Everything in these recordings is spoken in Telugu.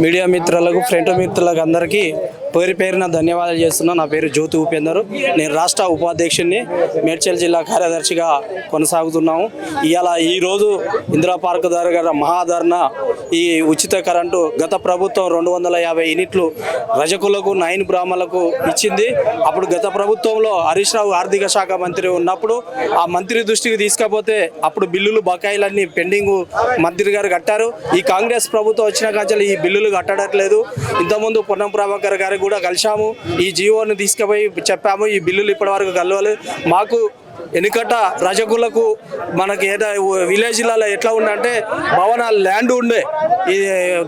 మీడియా మిత్రులకు ఫ్రెండ్ మిత్రులకు అందరికీ పేరు పేరున ధన్యవాదాలు చేస్తున్నా నా పేరు జ్యోతి ఉపేందర్. నేను రాష్ట్ర ఉపాధ్యక్షుడిని మేడ్చల్ జిల్లా కార్యదర్శిగా కొనసాగుతున్నాము. ఇవాళ ఈరోజు ఇందిరా పార్క్ దగ్గర మహాధరణ ఈ ఉచిత కరెంటు గత ప్రభుత్వం రెండు వందల యాభై యూనిట్లు రజకులకు నైన్ బ్రాహ్మణులకు ఇచ్చింది. అప్పుడు గత ప్రభుత్వంలో హరీష్ రావు ఆర్థిక శాఖ మంత్రి ఉన్నప్పుడు ఆ మంత్రి దృష్టికి తీసుకపోతే అప్పుడు బిల్లులు బకాయిలన్నీ పెండింగ్ మంత్రి గారు కట్టారు. ఈ కాంగ్రెస్ ప్రభుత్వం వచ్చిన కాంచెలు ఈ బిల్లులు కట్టడట్లేదు. ఇంతకుముందు పొన్నం ప్రభాకర్ గారికి కూడా కలిశాము. ఈ జీవోని తీసుకుపోయి చెప్పాము ఈ బిల్లులు ఇప్పటి వరకు కలవాలి మాకు వెనుకట రజకులకు మనకి ఏదో విలేజ్లలో ఎట్లా ఉందంటే భవనాలు ల్యాండ్ ఉండే. ఈ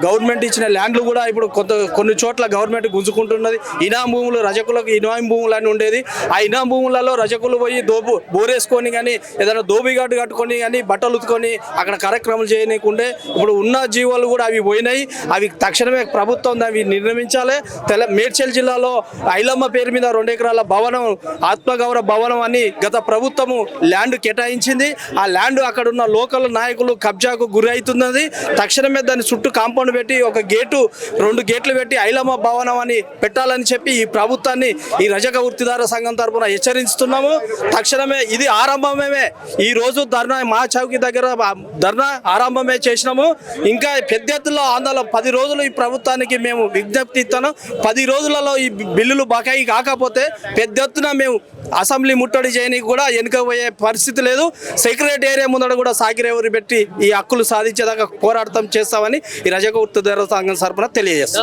గవర్నమెంట్ ఇచ్చిన ల్యాండ్లు కూడా ఇప్పుడు కొంత కొన్ని చోట్ల గవర్నమెంట్ గుంజుకుంటున్నది. ఇనాం భూములు రజకులకు ఇనాం భూములు అని ఉండేది. ఆ ఇనాం భూములలో రజకులు పోయి దోపు బోరేసుకొని కానీ ఏదైనా దోబిగాటు కట్టుకొని కానీ బట్టలు ఉతుకొని అక్కడ కార్యక్రమాలు చేయనీకుండే. ఇప్పుడు ఉన్న జీవాలు కూడా అవి పోయినాయి. అవి తక్షణమే ప్రభుత్వం అవి నిర్మించాలి. తెల మేడ్చల్ జిల్లాలో ఐలమ్మ పేరు మీద రెండు ఎకరాల భవనం ఆత్మగౌరవ భవనం అని గత ప్రభుత్వము ల్యాండ్ కేటాయించింది. ఆ ల్యాండ్ అక్కడ ఉన్న లోకల్ నాయకులు కబ్జాకు గురి అవుతున్నది తక్షణమే దాని చుట్టూ కాంపౌండ్ పెట్టి ఒక గేటు రెండు గేట్లు పెట్టి ఐలమ్మ భవనం అని పెట్టాలని చెప్పి ఈ ప్రభుత్వాన్ని ఈ రజక వృత్తిదార సంఘం తరఫున హెచ్చరిస్తున్నాము. తక్షణమే ఇది ఆరంభమే ఈ రోజు ధర్నా మా చౌకి దగ్గర ధర్నా ఆరంభమే చేసినాము. ఇంకా పెద్ద ఎత్తులో ఆందోళన పది రోజులు ఈ ప్రభుత్వానికి మేము విజ్ఞప్తి ఇస్తాను. పది రోజులలో ఈ బిల్లులు బకాయి కాకపోతే పెద్ద ఎత్తున మేము అసెంబ్లీ ముట్టడి చేయడానికి కూడా వెనుకపోయే పరిస్థితి లేదు. సెక్రటరీ ఏరియా ముందర కూడా సాకిరేవరి పెట్టి ఈ హక్కులు సాధించేదాకా పోరాటం చేస్తామని ఈ రజక దేవత సంఘం సరఫరా తెలియజేస్తాం